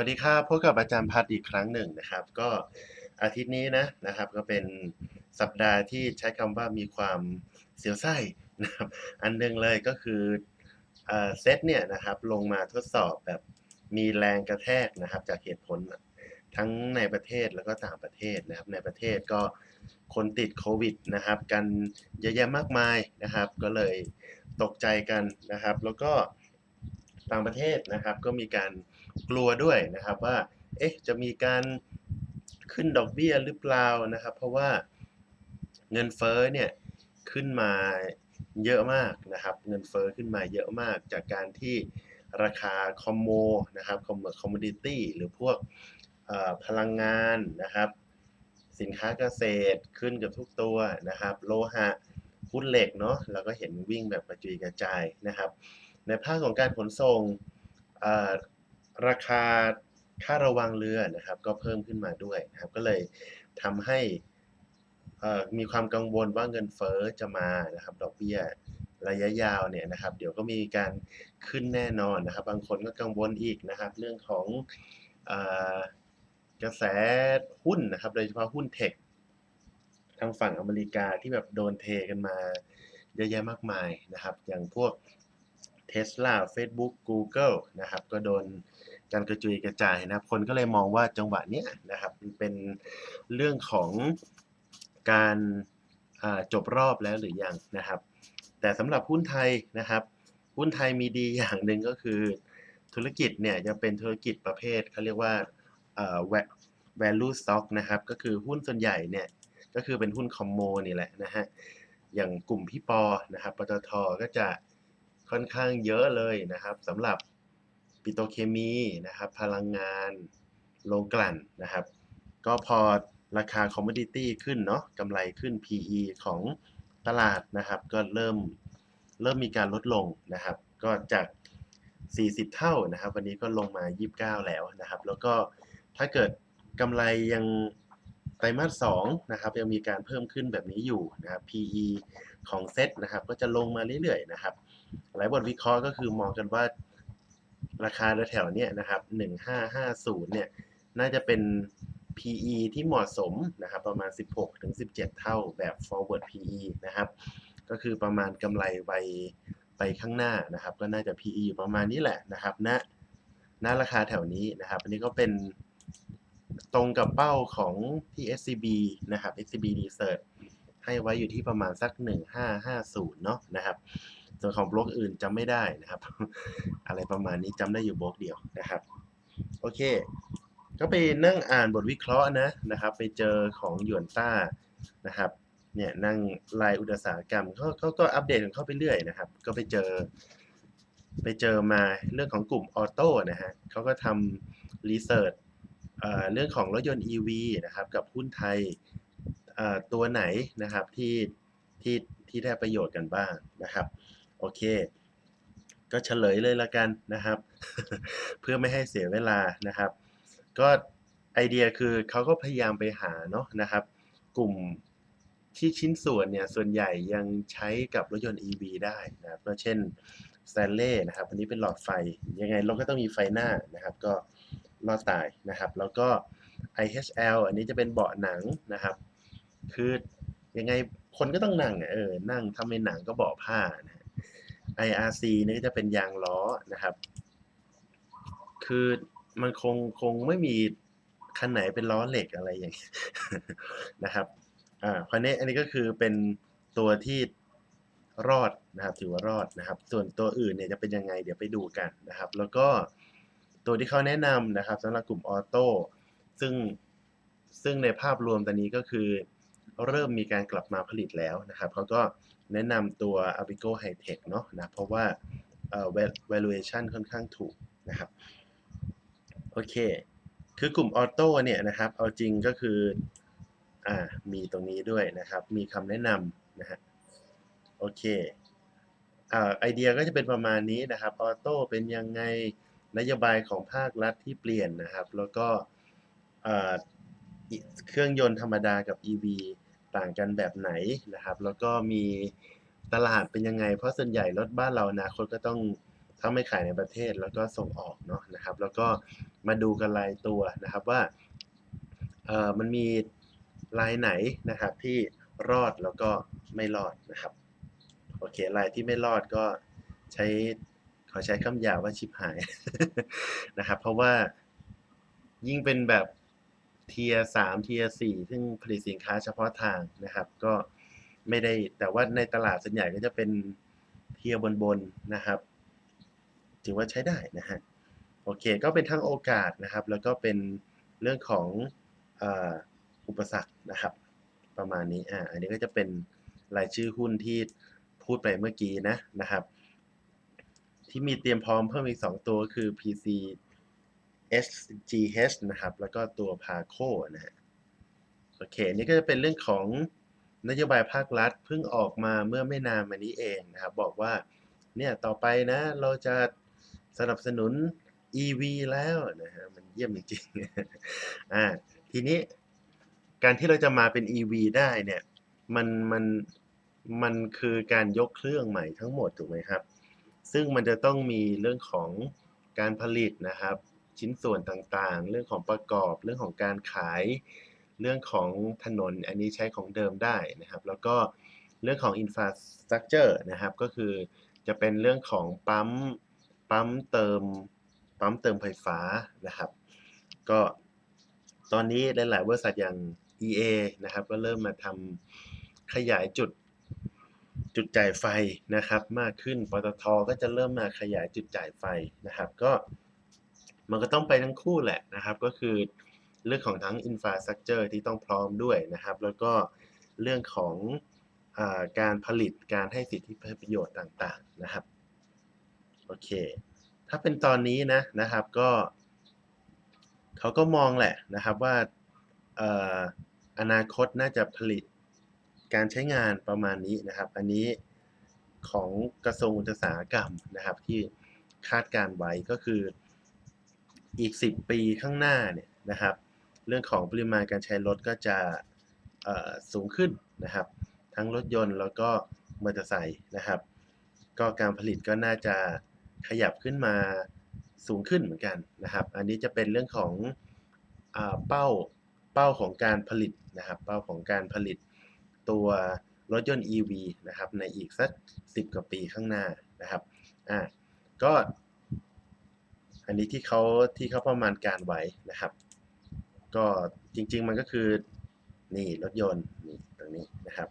วัสดีครับพบกับอาจารย์พัดอีกครั้งหนึ่งนะครับ ก็อาทิตย์นี้นะนะครับ ก็เป็นสัปดาห์ที่ใช้คำว่ามีความเสียวไส้นะครับอันหนึงเลยก็คือเอ่อเซตเนี่ยนะครับลงมาทดสอบแบบมีแรงกระแทกนะครับ จากเหตุผลทั้งในประเทศแล้วก็ต่างประเทศนะครับ ในประเทศก็คนติดโควิดนะครับ กันเยอะแยะมากมายนะครับ ก็เลยตกใจกันนะครับ แล้วก็ต่างประเทศนะครับก็มีการ กลัวด้วยนะครับว่าเอ๊ะจะมีการขึ้นดอกเบี้ยหรือเปล่านะครับ เพราะว่าเงินเฟ้อเนี่ยขึ้นมาเยอะมากนะครับ เงินเฟ้อขึ้นมาเยอะมากจากการที่ราคาคอมโมนะครับคอมคอมมดิตี้หรือพวกพลังงานนะครับ สินค้าเกษตรขึ้นกับทุกตัวนะครับ โลหะหุ้นเหล็กเนาะเราก็เห็นวิ่งแบบกระจุยกระจายนะครับ ในภาคของการขนส่งอ ราคาค่าระวังเรือนะครับก็เพิ่มขึ้นมาด้วยนะครับก็เลยทำให้มีความกังวลว่าเงินเฟ้อจะมานะครับดอกเบี้ยระยะยาวเนี่ยนะครับ เดี๋ยวก็มีการขึ้นแน่นอนนะครับ บางคนก็กังวลอีกนะครับ เรื่องของอกระแสหุ้นนะครับ โดยเฉพาะหุ้นเทคทางฝั่งอเมริกาที่แบบโดนเทกันมาเยอะแยะมากมายนะครับ อย่างพวก Tesla Facebook Google นะครับก็โดนการกระจุยกระจายนะครับ คนก็เลยมองว่าจังหวะเนี้ยนะครับมันเป็นเรื่องของการจบรอบแล้วหรือยังนะครับ แต่สำหรับหุ้นไทยนะครับ หุ้นไทยมีดีอย่างหนึ่งก็คือ ธุรกิจเนี่ยจะเป็นธุรกิจประเภทเขาเรียกว่า value stock นะครับ ก็คือหุ้นส่วนใหญ่เนี่ยก็คือเป็นหุ้นคอมโมนี่แหละนะฮะอย่างกลุ่มพี่ปอนะครับปตทก็จะ ค่อนข้างเยอะเลยนะครับสำหรับปิโตรเคมีนะครับ พลังงานโรงกลั่นนะครับ ก็พอราคาคอมมดิตี้ขึ้นเนาะกำไรขึ้น PE ของตลาดนะครับ ก็เริ่มเริ่มมีการลดลงนะครับ ก็จาก 40 เท่านะครับ วันนี้ก็ลงมา 29 แล้วนะครับ แล้วก็ถ้าเกิดกำไรยังไตรมาส2นะครับยังมีการเพิ่มขึ้นแบบนี้อยู่นะครับ PE ของเซ็ตนะครับ ก็จะลงมาเรื่อยๆนะครับ หลายบทวิเคราะห์ก็คือมองกันว่าราคาแถวเนี้ยนะครับ1550เนี่ยน่าจะเป็น PE ที่เหมาะสมนะครับประมาณ 16ถึง17 เท่าแบบ forward PE นะครับก็คือประมาณกำไรไปไปข้างหน้านะครับ ก็น่าจะ PE อยู่ประมาณนี้แหละนะครับณณราคาแถวนี้นะครับ อันนี้ก็เป็นตรงกับเป้าของที่ SCB นะครับ SCB Research ให้ไว้อยู่ที่ประมาณสัก 1550 เนาะนะครับ ส่วนของบล็อกอื่นจำไม่ได้นะครับ อะไรประมาณนี้จำได้อยู่บล็อกเดียวนะครับ โอเค ก็ไปนั่งอ่านบทวิเคราะห์นะนะครับ ไปเจอของหยวนต้านะครับเนี่ยนั่งรายอุตสาหกรรมเขาเขาก็อัปเดตของเขาไปเรื่อยนะครับ ก็ไปเจอ ไปเจอมาเรื่องของกลุ่มออโต้นะฮะเขาก็ทำรีเสิร์ชเรื่องของรถยนต์ EV นะครับ กับหุ้นไทยเอ่อตัวไหนนะครับที่ที่ที่ได้ประโยชน์กันบ้างนะครับ โอเค ก็เฉลยเลยละกันนะครับ เพื่อไม่ให้เสียเวลานะครับ ก็ไอเดียคือเขาก็พยายามไปหาเนาะนะครับ กลุ่มที่ชิ้นส่วนเนี่ยส่วนใหญ่ยังใช้กับรถยนต์ EV ได้นะครับก็เช่น s t a n l e y นะครับอันนี้เป็นหลอดไฟ ยังไงเราก็ต้องมีไฟหน้านะครับ ก็รอดตายนะครับ แล้วก็ IHL อันนี้จะเป็นเบาะหนังนะครับ คือยังไงคนก็ต้องนั่งเออนั่งถ้าไม่หนังก็เบาะผ้านะ IRC นี่จะเป็นยางล้อนะครับ คือมันคงคงไม่มีคันไหนเป็นล้อเหล็กอะไรอย่างเงี้นะครับอ่าเพราะนี้อันนี้ก็คือเป็นตัวที่รอดนะครับถือว่ารอดนะครับ ส่วนตัวอื่นเนี่ยจะเป็นยังไงเดี๋ยวไปดูกันนะครับ แล้วก็ตัวที่เขาแนะนำนะครับสำหรับกลุ่มออโต้ซึ่งซึ่งในภาพรวมตอนนี้ก็คือ เริ่มมีการกลับมาผลิตแล้วนะครับเขาก็ แนะนำตัว Avigo Hightech เนาะนะเพราะว่า valuation ค่อนข้างถูกนะครับโอเค คือกลุ่มออโต้เนี่ยนะครับ เอาจริงก็คือ อ่า มีตรงนี้ด้วยนะครับ มีคำแนะนำนะฮะ โอเค อ่า ไอเดียก็จะเป็นประมาณนี้นะครับ ออโต้เป็นยังไง นโยบายของภาครัฐที่เปลี่ยนนะครับ แล้วก็ อ่า เครื่องยนต์ธรรมดากับ EV ต่างกันแบบไหนนะครับ แล้วก็มีตลาดเป็นยังไง เพราะส่วนใหญ่รถบ้านเราอนาคตก็ต้องถ้าไม่ขายในประเทศแล้วก็ส่งออกเนาะนะครับ แล้วก็มาดูกันรายตัวนะครับว่าเออมันมีรายไหนนะครับที่รอดแล้วก็ไม่รอดนะครับโอเครายที่ไม่รอดก็ใช้ขอใช้คำหยาบว่าชิบหายนะครับ เพราะว่ายิ่งเป็นแบบ เทียสามเทียสี่ซึ่งผลิตสินค้าเฉพาะทางนะครับ ก็ไม่ได้แต่ว่าในตลาดส่วนใหญ่ก็จะเป็นเทียบนๆนะครับถือว่าใช้ได้นะฮะโอเคก็เป็นทั้งโอกาสนะครับ แล้วก็เป็นเรื่องของอ่ออุปสรรคนะครับ ประมาณนี้อ่าอันนี้ก็จะเป็นรายชื่อหุ้นที่พูดไปเมื่อกี้นะนะครับ ที่มีเตรียมพร้อมเพิ่มอีก 2 ตัวคือ PC SGH นะครับ แล้วก็ตัว Paco นะฮะโอเคนนี่ก็จะเป็นเรื่องของนโยบายภาครัฐเพิ่งออกมาเมื่อไม่นานมานี้เองนะครับ บอกว่าเนี่ยต่อไปนะเราจะสนับสนุน EV แล้วนะฮะมันเยี่ยมจริงๆอ่าทีนี้การที่เราจะมาเป็น EV ได้เนี่ยมันมันมันคือการยกเครื่องใหม่ทั้งหมดถูกไหมครับ ซึ่งมันจะต้องมีเรื่องของการผลิตนะครับ ชิ้นส่วนต่างๆ เรื่องของประกอบ เรื่องของการขาย เรื่องของถนน อันนี้ใช้ของเดิมได้นะครับ แล้วก็เรื่องของ infrastructure นะครับ ก็คือจะเป็นเรื่องของปั๊ม ปั๊มเติม ปั๊มเติมไฟฟ้านะครับ ก็ตอนนี้หลายๆบริษัทอย่าง EA นะครับ ก็เริ่มมาทำขยายจุดจุดจ่ายไฟนะครับ มากขึ้น ปตทก็จะเริ่มมาขยายจุดจ่ายไฟนะครับ ก็ มันก็ต้องไปทั้งคู่แหละนะครับ ก็คือเรื่องของทั้ง infrastructure ที่ต้องพร้อมด้วยนะครับ แล้วก็เรื่องของอการผลิตการให้สิทธิประโยชน์ต่างๆนะครับโอเค ถ้าเป็นตอนนี้นะนะครับก็เขาก็มองแหละนะครับว่าเอ่ออนาคตน่าจะผลิตการใช้งานประมาณนี้นะครับ อันนี้ของกระทรวงอุตสาหกรรมนะครับที่คาดการไว้ก็คือ อีก 10 ปีข้างหน้าเนี่ยนะครับ เรื่องของปริมาณการใช้รถก็จะสูงขึ้นนะครับ ทั้งรถยนต์แล้วก็มอเตอร์ไซค์นะครับ ก็การผลิตก็น่าจะขยับขึ้นมาสูงขึ้นเหมือนกันนะครับ อันนี้จะเป็นเรื่องของอเป้าเป้าของการผลิตนะครับ เป้าของการผลิตตัวรถยนต์ EV นะครับในอีกสัก 10 กว่าปีข้างหน้านะครับอ่าก็ อันนี้ที่เขาที่เขาประมาณการไว้นะครับ ก็จริง ๆ มันก็คือนี่รถยนต์นี่ตรงนี้นะครับ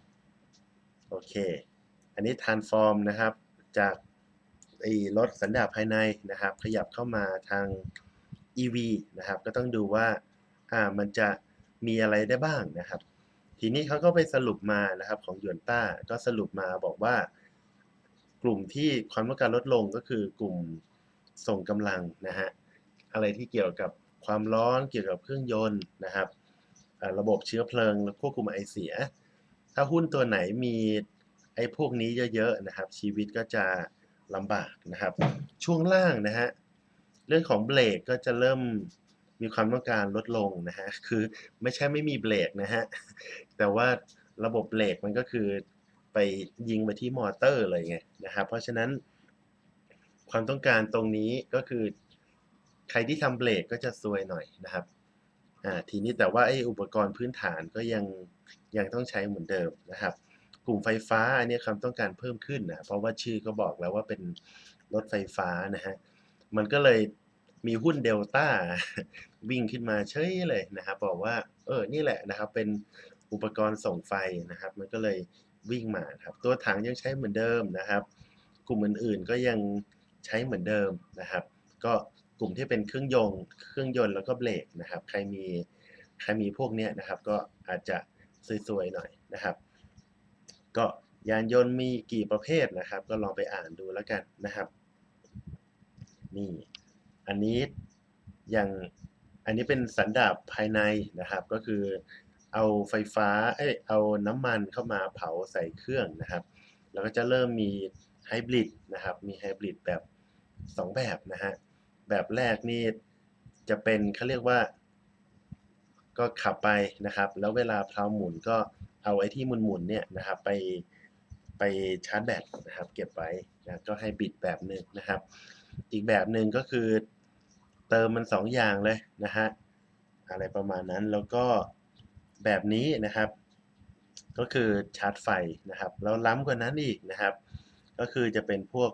โอเค อันนี้ transform นะครับจากไอ้รถสันดาปภายในนะครับ ขยับเข้ามาทาง EV นะครับ ก็ต้องดูว่าอ่ามันจะมีอะไรได้บ้างนะครับ ทีนี้เขาก็ไปสรุปมานะครับของยวนต้าก็สรุปมาบอกว่ากลุ่มที่ความต้องการลดลงก็คือกลุ่ม ส่งกำลังนะฮะอะไรที่เกี่ยวกับความร้อนเกี่ยวกับเครื่องยนต์นะครับระบบเชื้อเพลิงควบคุมไอเสีย ถ้าหุ้นตัวไหนมีไอ้พวกนี้เยอะๆนะครับ ชีวิตก็จะลำบากนะครับ ช่วงล่างนะฮะเรื่องของเบรกก็จะเริ่มมีความต้องการลดลงนะฮะคือไม่ใช่ไม่มีเบรกนะฮะแต่ว่าระบบเบรกมันก็คือไปยิงไปที่มอเตอร์เลยไงนะครับ เพราะฉะนั้น ความต้องการตรงนี้ก็คือ ใครที่ทำเบรกก็จะซวยหน่อยนะครับอ่าทีนี้แต่ว่าไอ้อุปกรณ์พื้นฐานก็ยังยังต้องใช้เหมือนเดิมนะครับ กลุ่มไฟฟ้าอันนี้ความต้องการเพิ่มขึ้นนะเพราะว่าชื่อก็บอกแล้วว่าเป็นรถไฟฟ้านะฮะมันก็เลยมีหุ้นเดลต้าวิ่งขึ้นมาเฉยเลยนะครับบอกว่าเออนี่แหละนะครับ เป็นอุปกรณ์ส่งไฟนะครับ มันก็เลยวิ่งมาครับ ตัวถังยังใช้เหมือนเดิมนะครับ กลุ่มอื่นๆก็ยัง ใช้เหมือนเดิมนะครับ ก็กลุ่มที่เป็นเครื่องยนต์เครื่องยนต์แล้วก็เบรกนะครับ ใครมีใครมีพวกเนี้ยนะครับ ก็อาจจะซวยๆหน่อยนะครับ ก็ยานยนต์มีกี่ประเภทนะครับ ก็ลองไปอ่านดูแล้วกันนะครับนี่อันนี้อย่างอันนี้เป็นสันดาปภายในนะครับ ก็คือเอาไฟฟ้าเอ้ยเอาน้ำมันเข้ามาเผาใส่เครื่องนะครับ แล้วก็จะเริ่มมีไฮบริดนะครับ มีไฮบริดแบบ 2 แบบนะฮะ แบบแรกนี่จะเป็นเขาเรียกว่า ก็ขับไปนะครับ แล้วเวลาเพลาหมุนก็เอาไอ้ที่หมุนๆเนี่ยนะครับไปไปชาร์จแบตนะครับเก็บไว้นะก็ให้บิดแบบหนึ่งนะครับ อีกแบบหนึ่งก็คือเติมมัน 2 อย่างเลยนะครับอะไรประมาณนั้นแล้วก็แบบนี้นะครับ ก็คือชาร์จไฟนะครับแล้วล้ำกว่านั้นอีกนะครับ ก็คือจะเป็นพวก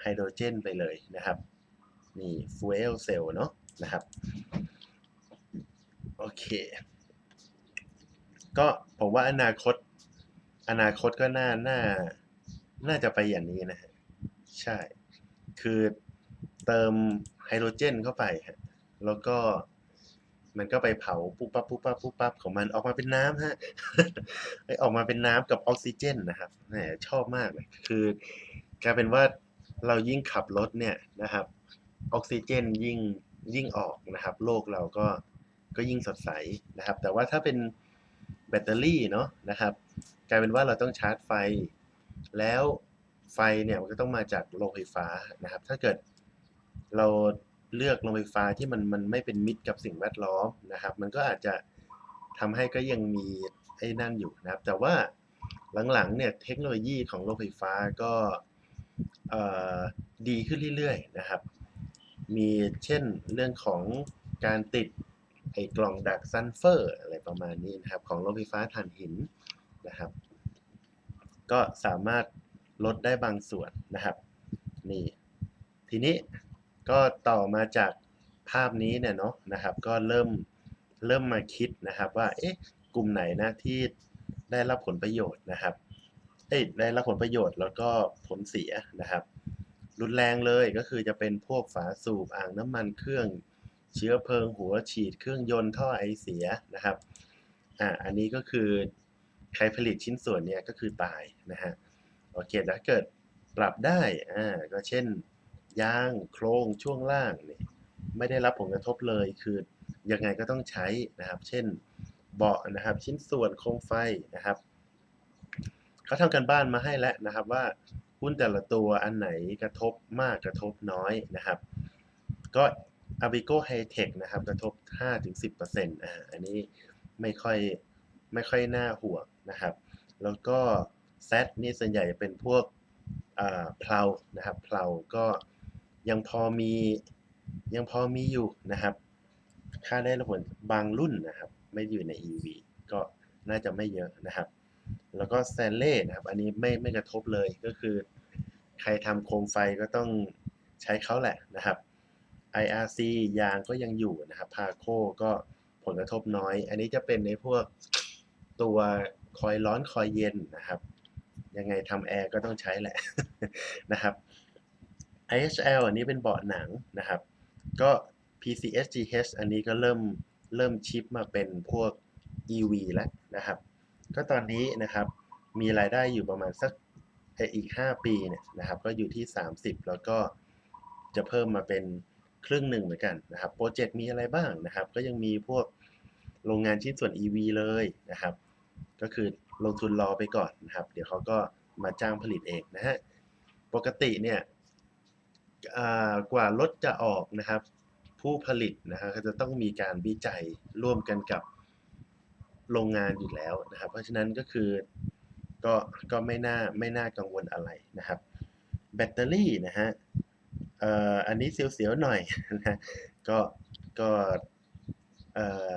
ไฮโดรเจนไปเลยนะครับนี่ fuel cell เนาะนะครับโอเค ก็ผมว่าอนาคต อนาคตก็น่าน่าน่าจะไปอย่างนี้นะครับใช่ คือเติมไฮโดรเจนเข้าไปครับแล้วก็มันก็ไปเผาปุ๊บปั๊บปุ๊บปั๊บปุ๊บปั๊บของมันออกมาเป็นน้ำฮ้ยออกมาเป็นน้ำกับออกซิเจนนะครับแหมชอบมากเลยคือกลายเป็นว่า เรายิ่งขับรถเนี่ยนะครับออกซิเจนยิ่งยิ่งออกนะครับ โลกเราก็ก็ยิ่งสดใสนะครับ แต่ว่าถ้าเป็นแบตเตอรี่เนาะนะครับกลายเป็นว่าเราต้องชาร์จไฟ แล้วไฟเนี่ยมันก็ต้องมาจากโรงไฟฟ้านะครับ ถ้าเกิดเราเลือกโรงไฟฟ้าที่มันมันไม่เป็นมิตรกับสิ่งแวดล้อมนะครับ มันก็อาจจะทำให้ก็ยังมีไอ้นั่นอยู่นะครับ แต่ว่าหลังๆเนี่ยเทคโนโลยีของโรงไฟฟ้าก็ ดีขึ้นเรื่อยๆนะครับ มีเช่นเรื่องของการติดไอ้กล่องดักซัลเฟอร์อะไรประมาณนี้นะครับ ของโรงไฟฟ้าถ่านหินนะครับ ก็สามารถลดได้บางส่วนนะครับนี่ทีนี้ก็ต่อมาจากภาพนี้เนี่ยเนาะนะครับ ก็เริ่มเริ่มมาคิดนะครับว่าเอ๊ะกลุ่มไหนนะที่ได้รับผลประโยชน์นะครับ เอ๊ยได้รับผลประโยชน์แล้วก็ผลเสียนะครับ รุนแรงเลยก็คือจะเป็นพวกฝาสูบอ่างน้ำมันเครื่องเชื้อเพลิงหัวฉีดเครื่องยนต์ท่อไอเสียนะครับอ่าอันนี้ก็คือใครผลิตชิ้นส่วนเนี้ยก็คือตายนะครับโอเคถ้าเกิดปรับได้อ่าก็เช่นยางโครงช่วงล่างนี่ไม่ได้รับผลกระทบเลยคือยังไงก็ต้องใช้นะครับ เช่นเบาะนะครับชิ้นส่วนโคมไฟนะครับ เขาทำการบ้านมาให้แล้วนะครับว่าหุ้นแต่ละตัวอันไหนกระทบมากกระทบน้อยนะครับ ก็ Abico High-Tech นะครับ กระทบ 5-10%อ่าอันนี้ไม่ค่อยไม่ค่อยน่าห่วงนะครับ แล้วก็ Z นี่ส่วนใหญ่เป็นพวกอ่าเพลานะครับเพลาก็ยังพอมียังพอมีอยู่นะครับ ค่าได้ผลบางรุ่นนะครับ ไม่อยู่ใน EV ก็น่าจะไม่เยอะนะครับ แล้วก็ Stanley นะครับ อันนี้ไม่ไม่กระทบเลยก็คือ ใครทำโคมไฟก็ต้องใช้เขาแหละนะครับ IRC ยางก็ยังอยู่นะครับ Parco ก็ผลกระทบน้อย อันนี้จะเป็นในพวกตัวคอยร้อนคอยเย็นนะครับ ยังไงทำแอร์ก็ต้องใช้แหละนะครับ IHL อันนี้เป็นเบาะหนังนะครับ ก็ PCSGH อันนี้ก็เริ่มเริ่มชิปมาเป็นพวก EV แล้วนะครับ ก็ตอนนี้นะครับมีรายได้อยู่ประมาณสักอีก 5 ปีเนี่ยนะครับก็อยู่ที่ 30 แล้วก็จะเพิ่มมาเป็นครึ่งหนึ่งเหมือนกันนะครับพรเจกต์มีอะไรบ้างนะครับ ก็ยังมีพวกโรงงานชิ้นส่วน EV เลยนะครับ ก็คือลงทุนรอไปก่อนนะครับ เดี๋ยวเขาก็มาจ้างผลิตเองนะฮะปกติเนี่ยกว่ารถจะออกนะครับ ผู้ผลิตนะครับก็จะต้องมีการวิจัยร่วมกันกับ โรงงานอยู่แล้วนะครับ เพราะฉะนั้นก็คือก็ก็ไม่น่าไม่น่ากังวลอะไรนะครับ แบตเตอรี่นะครับเอ่ออันนี้เสียวๆหน่อยนะก็ก็เอ่อ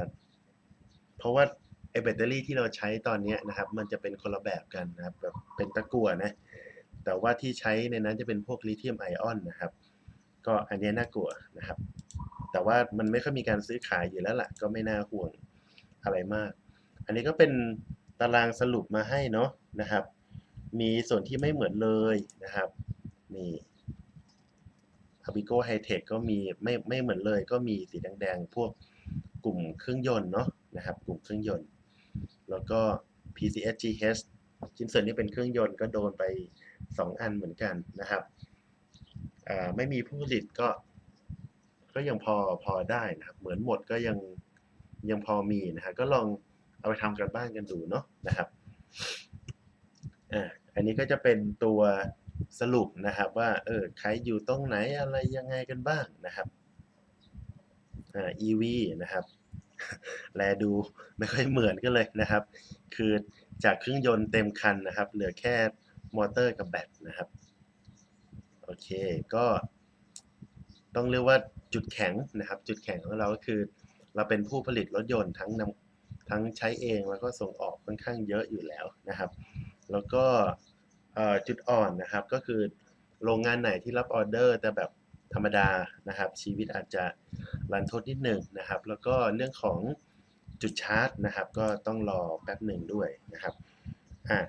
เพราะว่าไอ้แบตเตอรี่ที่เราใช้ตอนนี้นะครับ มันจะเป็นคนละแบบกันนะครับแบบเป็นตะกั่วนะแต่ว่าที่ใช้ในนั้นจะเป็นพวกลิเธียมไอออนนะครับ ก็อันนี้น่ากลัวนะครับ แต่ว่ามันไม่ค่อยมีการซื้อขายอยู่แล้วล่ะ ก็ไม่น่าห่วงอะไรมาก อันนี้ก็เป็นตารางสรุปมาให้เนาะนะครับ มีส่วนที่ไม่เหมือนเลยนะครับนี่ Abico High-Tech ก็มีไม่ไม่เหมือนเลยก็มีสีแดงๆ พวกกลุ่มเครื่องยนต์เนาะนะครับ กลุ่มเครื่องยนต์ แล้วก็ PCSGH ชิ้นส่วนที่เป็นเครื่องยนต์ก็โดนไป 2 อันเหมือนกันนะครับไม่มีผู้ผลิตก็ ก็ยังพอพอได้นะครับ เหมือนหมดก็ยังยังพอมีนะครก็ลอง เอาไปทำการบ้านกันดูเนาะนะครับอาอันนี้ก็จะเป็นตัวสรุปนะครับว่าเออใครอยู่ตรงไหนอะไรยังไงกันบ้างนะครับอ่า EV นะครับ แลดูไม่ค่อยเหมือนกันเลยนะครับ คือจากเครื่องยนต์เต็มคันนะครับ เหลือแค่มอเตอร์กับแบตนะครับ โอเคก็ตต้องเรียกว่าจุดแข็งนะครับ จุดแข็งของเราก็คือ เราเป็นผู้ผลิตรถยนต์ทั้งนำ ทั้งใช้เองแล้วก็ส่งออกค่อนข้างเยอะอยู่แล้วนะครับ แล้วก็จุดอ่อนนะครับก็คือโรงงานไหนที่รับออเดอร์แต่แบบธรรมดานะครับ ชีวิตอาจจะรันทดนิดหนึ่งนะครับ แล้วก็เรื่องของจุดชาร์จนะครับ ก็ต้องรอแป๊บหนึ่งด้วยนะครับอะ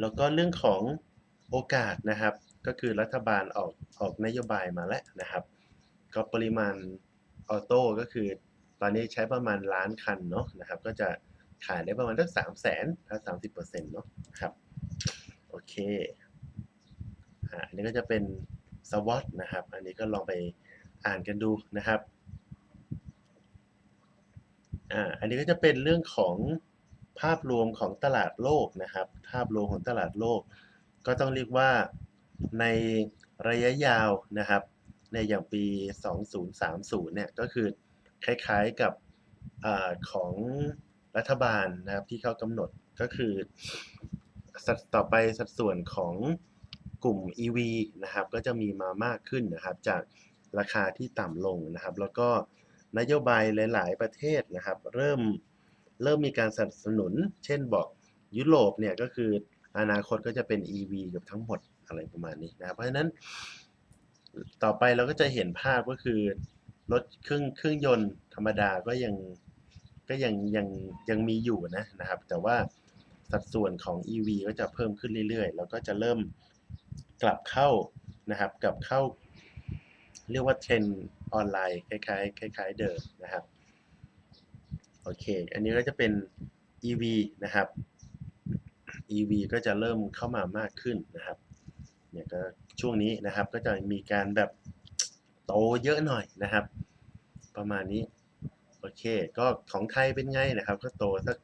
แล้วก็เรื่องของโอกาสนะครับ ก็คือรัฐบาลออกออกนโยบายมาแล้วนะครับ ก็ปริมาณออโต้ก็คือ อนนี้ใช้ประมาณล้านคันเนาะนะครับ ก็จะขายได้ประมาณสักสามแสนถ้าสามสิบเปอร์เซ็นต์เนาะครับ โอเคอ่าอันนี้ก็จะเป็นสวอตนะครับ อันนี้ก็ลองไปอ่านกันดูนะครับอ่าอันนี้ก็จะเป็นเรื่องของภาพรวมของตลาดโลกนะครับ ภาพรวมของตลาดโลก ก็ต้องเรียกว่าในระยะยาวนะครับ ในอย่างปี 2030 เนี่ย ก็คือ คล้ายๆกับอของรัฐบาลนะครับที่เขากำหนดก็คือสัดต่อไปสัดส่วนของกลุ่ม EV นะครับก็จะมีมามากขึ้นนะครับจากราคาที่ต่ำลงนะครับ แล้วก็นโยบายหลาย ๆ ประเทศนะครับ เริ่มเริ่มมีการสนับสนุน เช่นบอกยุโรปเนี่ยก็คืออนาคตก็จะเป็น EV กับทั้งหมดอะไรประมาณนี้นะครับเพราะฉะนั้นต่อไปเราก็จะเห็นภาพก็คือ รถเครื่องเครื่องยนต์ธรรมดาก็ยังก็ยังยังยังมีอยู่นะนะครับ แต่ว่าสัดส่วนของ EV ก็จะเพิ่มขึ้นเรื่อยๆ แล้วก็จะเริ่มกลับเข้านะครับกลับเข้า เรียกว่าเทรนออนไลน์คล้ายๆคล้าย ๆ เดิมนะครับโอเค อันนี้ก็จะเป็น EV นะครับ EV ก็จะเริ่มเข้ามามากขึ้นนะครับเนี่ยก็ช่วงนี้นะครับก็จะมีการแบบ โตเยอะหน่อยนะครับ ประมาณนี้ โอเค ก็ของไทยเป็นไงนะครับ ก็โตสัก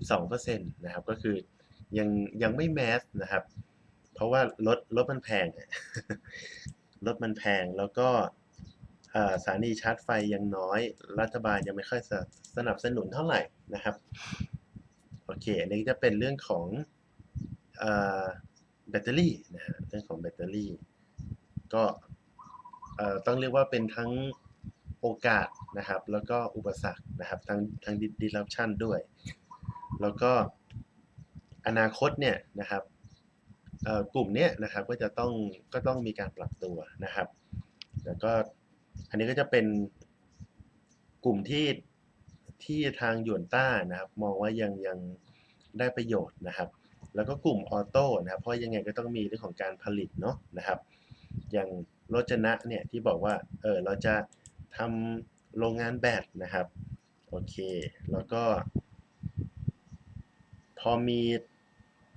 12%นะครับ ก็คือยังยังไม่แมสนะครับ เพราะว่ารถรถมันแพงรถมันแพงแล้วก็สถานีชาร์จไฟยังน้อย รัฐบาลยังไม่ค่อยสสนับสนุนเท่าไหร่นะครับ โอเค อันนี้จะเป็นเรื่องของอแบตเตอรี่นะฮะเรื่องของแบตเตอรี่ ก็ ต้องเรียกว่าเป็นทั้งโอกาสนะครับ แล้วก็อุปสรรคนะครับทั้งทั้ง disruption ด้วย แล้วก็อนาคตเนี่ยนะครับกลุ่มเนี้ยนะครับก็จะต้องก็ต้องมีการปรับตัวนะครับ แล้วก็อันนี้ก็จะเป็นกลุ่มที่ที่ทางยวนต้านะครับ มองว่ายังยังได้ประโยชน์นะครับ แล้วก็กลุ่มออโต้นะครับ เพราะยังไงก็ต้องมีเรื่องของการผลิตเนาะนะครับ อย่าง รจนะเนี่ยที่บอกว่าเออเราจะทำโรงงานแบตนะครับโอเค แล้วก็ พอมี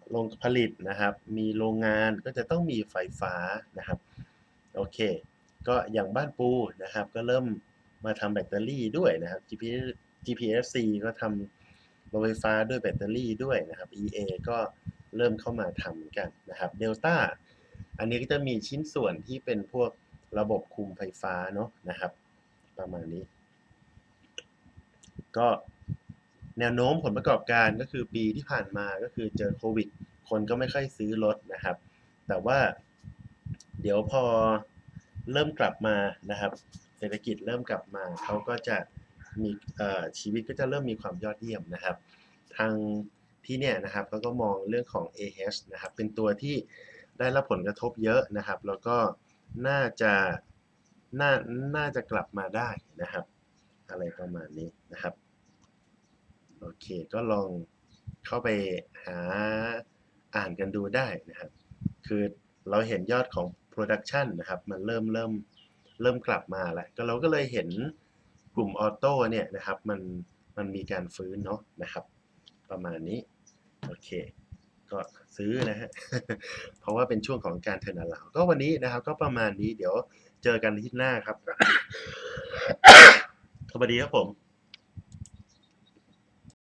โรงผลิตนะครับ มีโรงงานก็จะต้องมีไฟฟ้านะครับโอเค ก็อย่างบ้านปูนะครับ ก็เริ่มมาทำแบตเตอรี่ด้วยนะครับ GPS GPFC ก็ทำโรงไฟฟ้าด้วยแบตเตอรี่ด้วยนะครับ EA ก็เริ่มเข้ามาทำกันนะครับ Delta อันนี้ก็จะมีชิ้นส่วนที่เป็นพวกระบบคุมไฟฟ้าเนาะนะครับ ประมาณนี้ ก็แนวโน้มผลประกอบการก็คือปีที่ผ่านมาก็คือเจอโควิด คนก็ไม่ค่อยซื้อรถนะครับ แต่ว่าเดี๋ยวพอเริ่มกลับมานะครับ เศรษฐกิจเริ่มกลับมาเขาก็จะมีชีวิตก็จะเริ่มมีความยอดเยี่ยมนะครับ ทางที่เนี่ยนะครับเขาก็มองเรื่องของ AH นะครับ เป็นตัวที่ ได้รับผลกระทบเยอะนะครับ แล้วก็น่าจะน่าน่าจะกลับมาได้นะครับ อะไรประมาณนี้นะครับโอเคก็ลองเข้าไปหาอ่านกันดูได้นะครับ คือเราเห็นยอดของ Production นะครับ มันเริ่มเริ่มเริ่มกลับมาแล้ว ก็เราก็เลยเห็นกลุ่มออโต้เนี่ยนะครับ มันมันมีการฟื้นเนาะนะครับ ประมาณนี้ โอเค ก็ซื้อนะฮะ เพราะว่าเป็นช่วงของการเทรนาลาวก็วันนี้นะครับ ก็ประมาณนี้เดี๋ยวเจอกันอาที่หน้าครับสวัสดีครับผม